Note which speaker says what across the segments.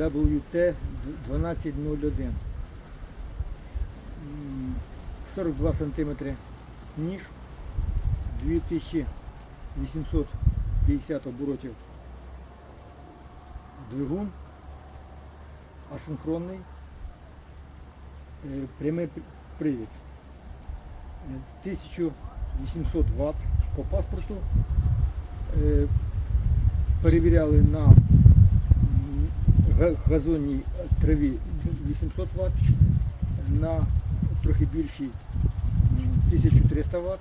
Speaker 1: WT 1201. 42 сантиметри ніж, 2850 оборотів двигун, асинхронний, е, прямий привід. Е, 1800 Вт по паспорту. Е, Перевіряли на газонній траві 800 Вт, на трохи більшій 1300 Вт.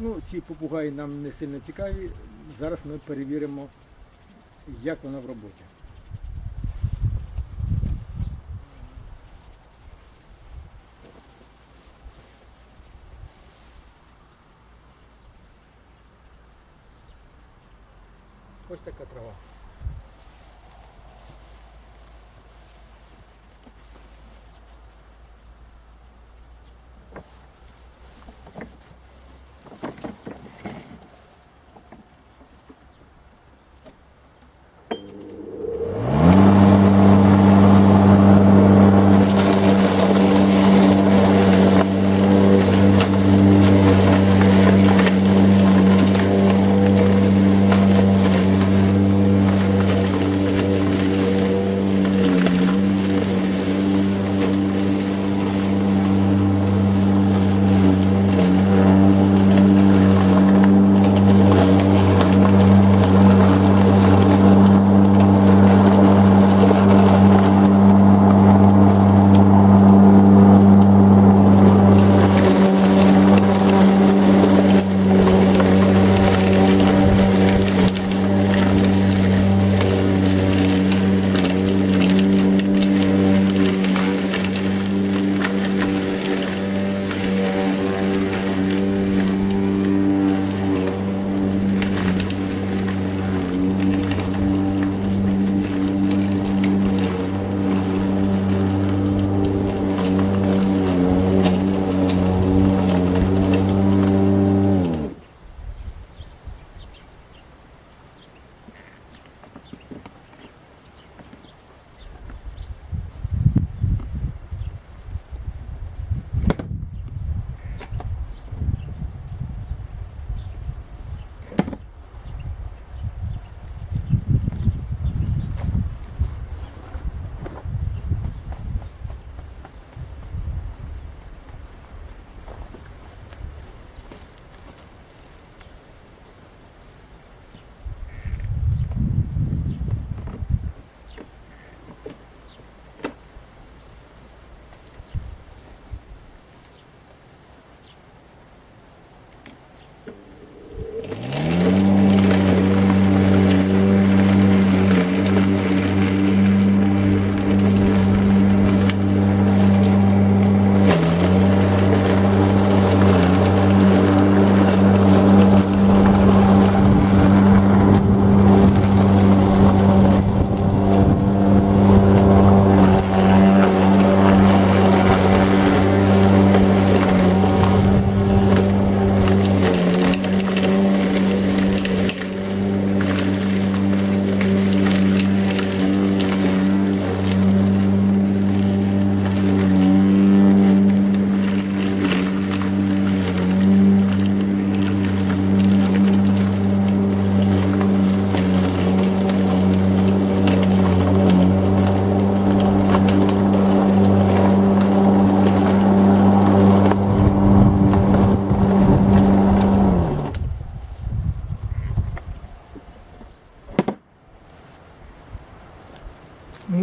Speaker 1: Ну, ці попугаї нам не сильно цікаві. Зараз ми перевіримо, як вона в роботі.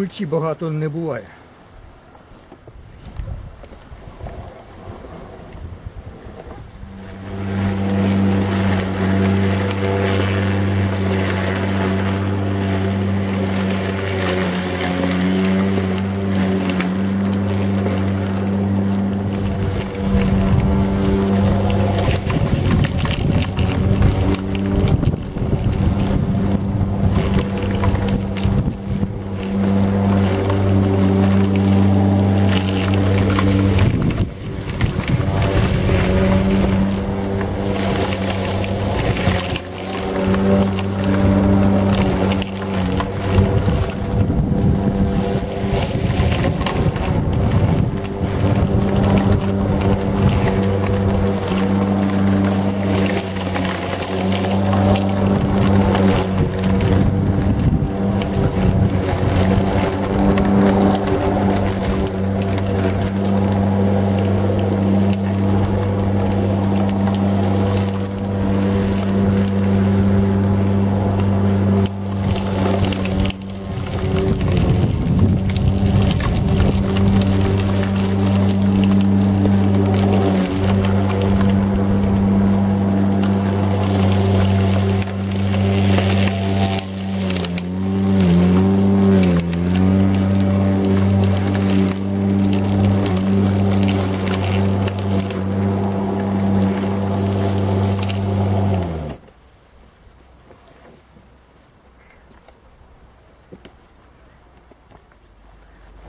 Speaker 1: Мульчі багато не буває.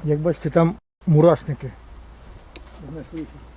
Speaker 1: Як бачите, там мурашники. Знайшлися.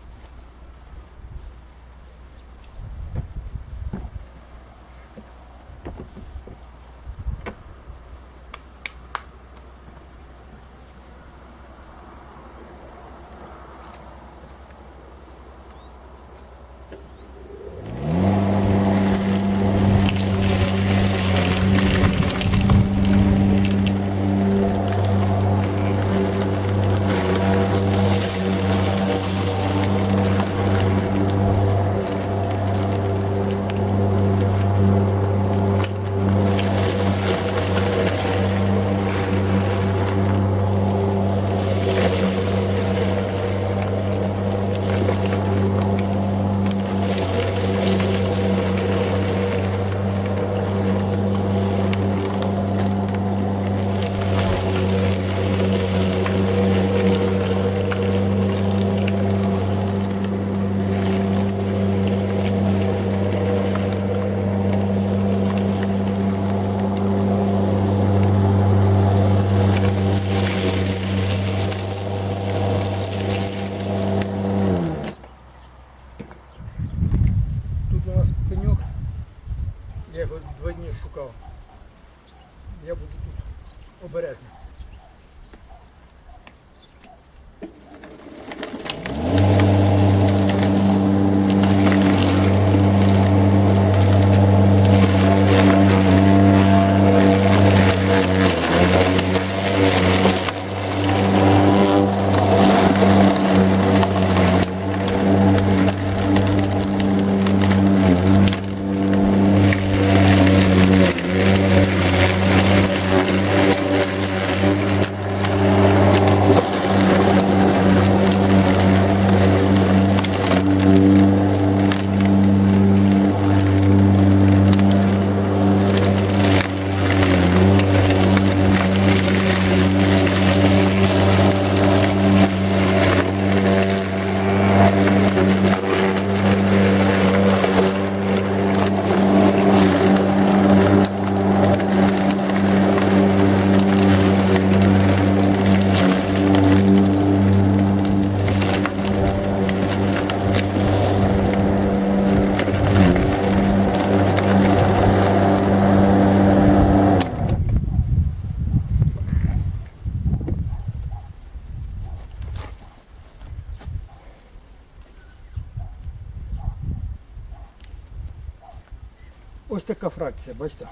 Speaker 1: Фракція, бачите?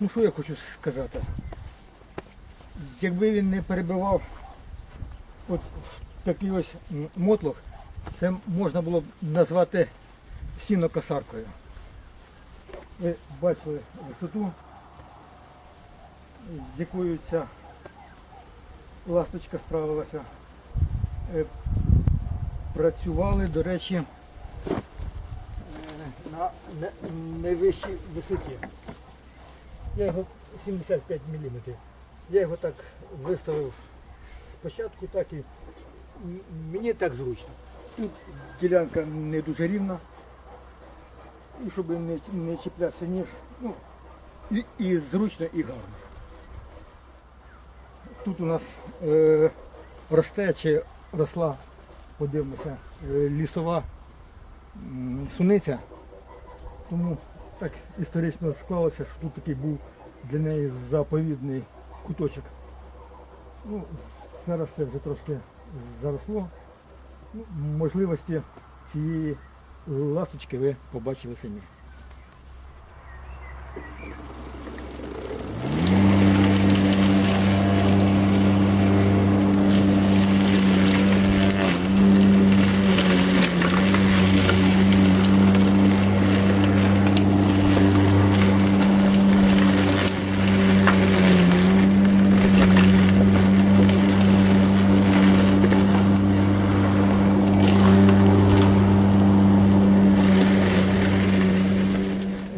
Speaker 1: Ну що я хочу сказати? Якби він не перебивав от такий ось мотлох, це можна було б назвати сінокосаркою. Ви бачили висоту, з якою ця ласточка справилася. Е, працювали, до речі, на найвищій висоті. Я його 75 мм. Я його так виставив спочатку, так і мені так зручно. Тут ділянка не дуже рівна. І щоб не, не чіплявся ніж. Ну, і, і зручно, і гарно. Тут у нас е, росте чи росла подивимося, е, лісова м, суниця. Тому так історично склалося, що тут такий був для неї заповідний куточок. Ну, зараз це вже трошки заросло. Ну, можливості цієї ласточки ви побачили самі.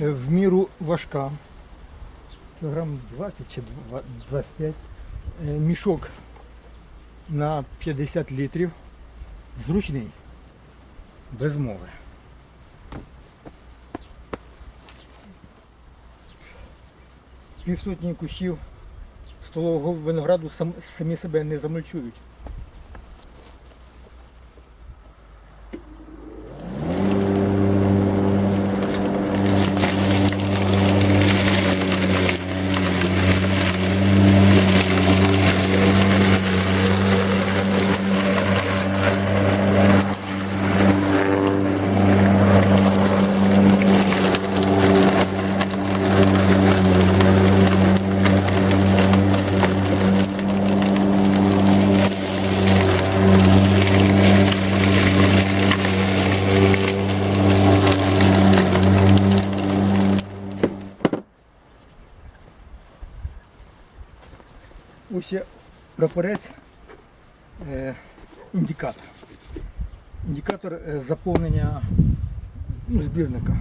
Speaker 1: Е, в міру важка. 20 чи 25. Е, Мішок на 50 літрів. Зручний. Без мови. півсотні кущів столового винограду самі себе не замульчують. Ось є прапорець, е, індикатор. Індикатор е, заповнення ну, збірника.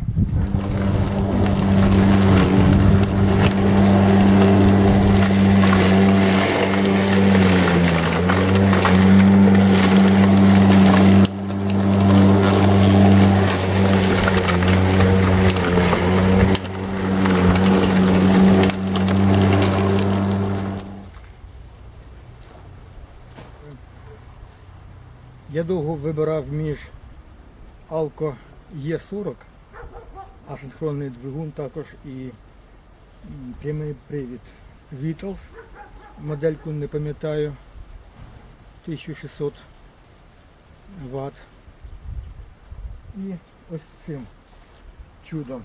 Speaker 1: Алко Е40, асинхронний двигун також і прямий привід Vitals. Модельку не пам'ятаю 1600 Вт. І ось цим чудом.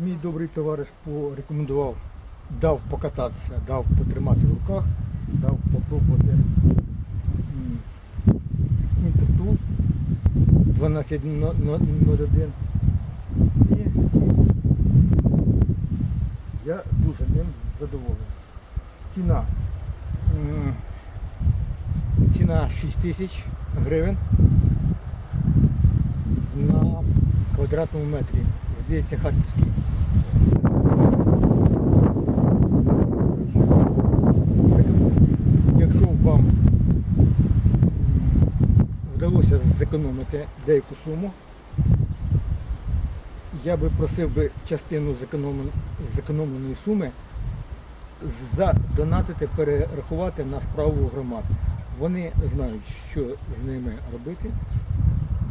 Speaker 1: Мій добрий товариш порекомендував, дав покататися, дав потримати в руках, дав попробувати 12.01 і я дуже ним задоволений. Ціна. м, Ціна 6 тисяч гривень на квадратному метрі. Здається, харківський. вдалося зекономити деяку суму. Я би просив би частину зекономлен- зекономленої суми задонатити, перерахувати на справу громад. Вони знають, що з ними робити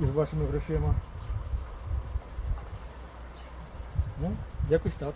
Speaker 1: із вашими грошима. Ну, якось так.